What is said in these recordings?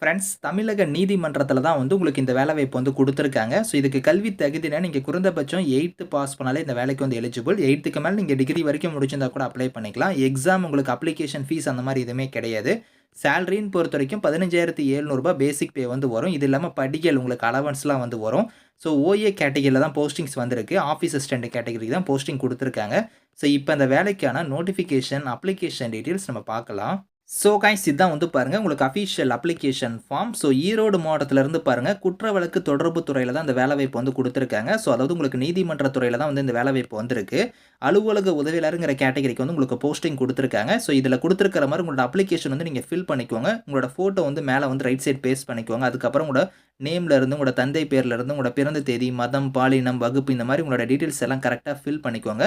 Friends தமிழக நீதிமன்றத்தில் தான் வந்து உங்களுக்கு இந்த வேலைவாய்ப்பு வந்து கொடுத்துருக்காங்க. ஸோ இதுக்கு கல்வி தகுதினா நீங்கள் குறைந்தபட்சம் எயித்து பாஸ் பண்ணாலே இந்த வேலைக்கு வந்து எலிஜிபிள் எயித்துக்கு மேலே நீங்கள் டிகிரி வரைக்கும் முடிச்சிருந்தா கூட அப்ளை பண்ணிக்கலாம். எக்ஸாம் உங்களுக்கு அப்ளிகேஷன் ஃபீஸ் அந்த மாதிரி எதுவுமே கிடையாது. சேலரின்னு பொறுத்த வரைக்கும் பதினஞ்சாயிரத்தி எழுநூறுபா பேசிக் பே வந்து வரும். இது இல்லாமல் படிகள் உங்களுக்கு அலவன்ஸ்லாம் வந்து வரும். ஸோ ஓஏ கேட்டகரியில் தான் போஸ்டிங்ஸ் வந்திருக்கு. ஆஃபீஸ் அசிஸ்டன்ட் கேட்டகரிக்கு தான் போஸ்டிங் கொடுத்துருக்காங்க. ஸோ இப்போ அந்த வேலைக்கான நோட்டிஃபிகேஷன் அப்ளிகேஷன் டீட்டெயில்ஸ் நம்ம பார்க்கலாம். ஸோ கைஸ் இதுதான் வந்து பாருங்கள் உங்களுக்கு official application form so Erode மாவட்டத்திலேருந்து பாருங்கள் குற்ற வழக்கு தொடர்பு துறையில் தான் இந்த வேலைவாய்ப்பு வந்து கொடுத்துருக்காங்க. ஸோ அதாவது உங்களுக்கு நீதிமன்ற துறையில் தான் வந்து இந்த வேலைவாய்ப்பு வந்திருக்கு. அலுவலக உதவியாளருங்கிற கேட்டகரிக்கு வந்து உங்களுக்கு போஸ்டிங் கொடுத்துருக்காங்க. ஸோ இதில் கொடுத்துருக்கிற மாதிரி உங்களோட அப்ளிகேஷன் வந்து நீங்கள் ஃபில் பண்ணிக்கோங்க. உங்களோட ஃபோட்டோ வந்து மேலே வந்து ரைட் சைட் பேஸ்ட் பண்ணிக்கோங்க. அதுக்கப்புறம் உங்களோட நேம்ல இருந்து உங்களோட தந்தை பேர்லேருந்து உங்களோட பிறந்த தேதி மதம் பாலினம் வகுப்பு இந்த மாதிரி உங்களோட டீட்டெயில்ஸ் எல்லாம் கரெக்டாக ஃபில் பண்ணிக்கோங்க.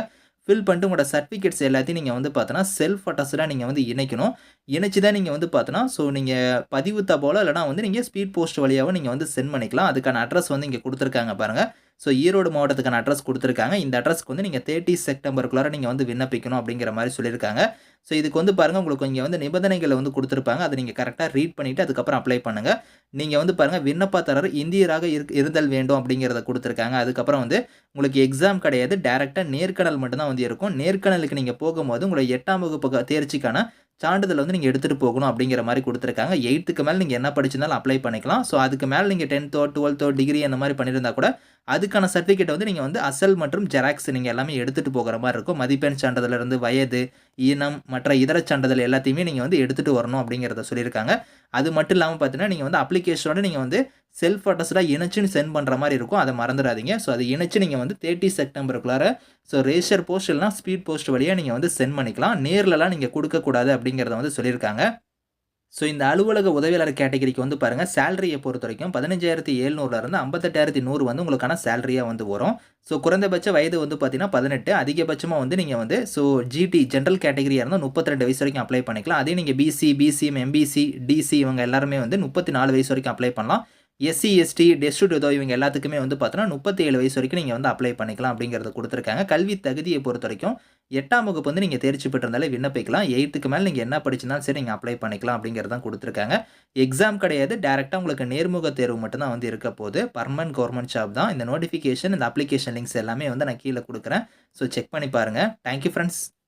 ஃபில் பண்ணிட்டு உங்களோட சர்டிஃபிகேட்ஸ் எல்லாத்தையும் நீங்கள் வந்து பார்த்தோன்னா செல்ஃப் அட்டஸ்டாக நீங்கள் வந்து இணைக்கணும். இணைச்சி தான் நீங்கள் வந்து பார்த்தோன்னா ஸோ நீங்கள் பதிவு தபாலோ இல்லைனா வந்து நீங்கள் ஸ்பீட் போஸ்ட் வழியாகவும் நீங்கள் வந்து சென்ட் பண்ணிக்கலாம். அதுக்கான அட்ரஸ் வந்து இங்கே கொடுத்துருக்காங்க பாருங்கள் ஸோ ஈரோடு மாவட்டத்துக்கான அட்ரஸ் கொடுத்துருக்காங்க. இந்த அட்ரஸ்க்கு வந்து நீங்கள் தேர்ட்டி செப்டம்பருக்குள்ளார நீங்கள் வந்து விண்ணப்பிக்கணும் அப்படிங்கிற மாதிரி சொல்லியிருக்காங்க. ஸோ இதுக்கு வந்து பாருங்கள் உங்களுக்கு இங்கே வந்து நிபந்தனைகளை வந்து கொடுத்துருப்பாங்க. அதை நீங்கள் கரெக்டாக ரீட் பண்ணிவிட்டு அதுக்கப்புறம் அப்ளை பண்ணுங்கள் நீங்கள் வந்து பாருங்கள் விண்ணப்பதாரர் இந்தியராக இருக் இருந்தல் வேண்டும் அப்படிங்கிறத கொடுத்துருக்காங்க. அதுக்கப்புறம் வந்து உங்களுக்கு எக்ஸாம் கிடையாது. டேரெக்டாக நேர்காணல் மட்டும்தான் வந்து இருக்கும். நேர்காணலுக்கு நீங்கள் போகும்போது உங்களை எட்டாம் வகுப்பு தேர்ச்சிக்கான சான்றிதழ் வந்து நீங்கள் எடுத்துகிட்டு போகணும் அப்படிங்கிற மாதிரி கொடுத்துருக்காங்க. எயித்துக்கு மேலே நீங்கள் என்ன படிச்சிருந்தாலும் அப்ளை பண்ணிக்கலாம். ஸோ அதுக்கு மேலே நீங்கள் டென்த்தோ டுவெல்த்தோ டிகிரி அந்த மாதிரி பண்ணியிருந்தா கூட அதுக்கான சர்டிஃபிகேட் வந்து நீங்கள் வந்து அசல் மற்றும் ஜெராக்ஸ் நீங்கள் எல்லாமே எடுத்துகிட்டு போகிற மாதிரி இருக்கும். மதிப்பெண் சான்றிதழ்லேருந்து வயது இனம் மற்ற இதர சான்றிதழ் எல்லாத்தையுமே நீங்கள் வந்து எடுத்துகிட்டு வரணும் அப்படிங்கிறத சொல்லியிருக்காங்க. அது மட்டும் இல்லாமல் பார்த்தீங்கன்னா நீங்கள் வந்து அப்ளிகேஷனோட நீங்கள் வந்து செல்ஃப் அட்ரஸ்டாக இணைச்சுன்னு சென்ட் பண்ணுற மாதிரி இருக்கும். அதை மறந்துடாதீங்க. ஸோ அதை இணைச்சு நீங்கள் வந்து தேர்ட்டி செப்டம்பருக்குள்ளார ஸோ ரேஷர் போஸ்ட் இல்லைனா ஸ்பீட் போஸ்ட் வழியாக நீங்கள் வந்து சென்ட் பண்ணிக்கலாம். நேர்லலாம் நீங்கள் கொடுக்கக்கூடாது அப்படிங்கிறத வந்து சொல்லியிருக்காங்க. ஸோ இந்த அலுவலக உதவியாளர் கேட்டகரிக்கு வந்து பாருங்கள் சேலரியை பொறுத்த வரைக்கும் பதினஞ்சாயிரத்தி எழுநூறுலேருந்து ஐம்பத்தெட்டாயிரத்தி நூறு வந்து உங்களுக்கான சேலரியாக வந்து வரும். ஸோ குறைந்தபட்ச வயது வந்து பார்த்தீங்கன்னா பதினெட்டு. அதிகபட்சமாக வந்து நீங்கள் வந்து ஸோ ஜிடி ஜென்ரல் கேட்டகரியாக இருந்தால் முப்பத்திரெண்டு வயசு வரைக்கும் அப்ளை பண்ணிக்கலாம். அதே நீங்கள் பிசி பிசிஎம் எம்பிசி டிசி இவங்க எல்லாருமே வந்து முப்பத்தி நாலு வயசு வரைக்கும் அப்ளை பண்ணலாம். எஸ்சி எஸ்டி டெஸ்ட் ஏதோ இவங்க எல்லாத்துக்குமே வந்து பார்த்தோன்னா முப்பத்தி ஏழு வயசு வரைக்கும் நீங்கள் வந்து அப்ளை பண்ணிக்கலாம் அப்படிங்கிறத கொடுத்துருக்காங்க. கல்வி தகுதியை பொறுத்த வரைக்கும் எட்டாம் வகுப்பு வந்து நீங்கள் தேர்ச்சி பெற்றிருந்தாலே விண்ணப்பிக்கலாம். எயித்துக்கு மேலே நீங்கள் என்ன படிச்சிருந்தாலும் சரி நீங்கள் அப்ளை பண்ணிக்கலாம் அப்படிங்கிறதான் கொடுத்துருக்காங்க. எக்ஸாம் கிடையாது. டேரெக்டாக உங்களுக்கு நேர்முக தேர்வு மட்டும்தான் வந்து இருக்க போது பர்மனன்ட் கவர்மெண்ட் ஜாப் தான். இந்த நோட்டிஃபிகேஷன் இந்த அப்ளிகேஷன் லிங்க்ஸ் எல்லாமே வந்து நான் கீழே கொடுக்குறேன். ஸோ செக் பண்ணி பாருங்கள் தேங்க்யூ ஃப்ரெண்ட்ஸ்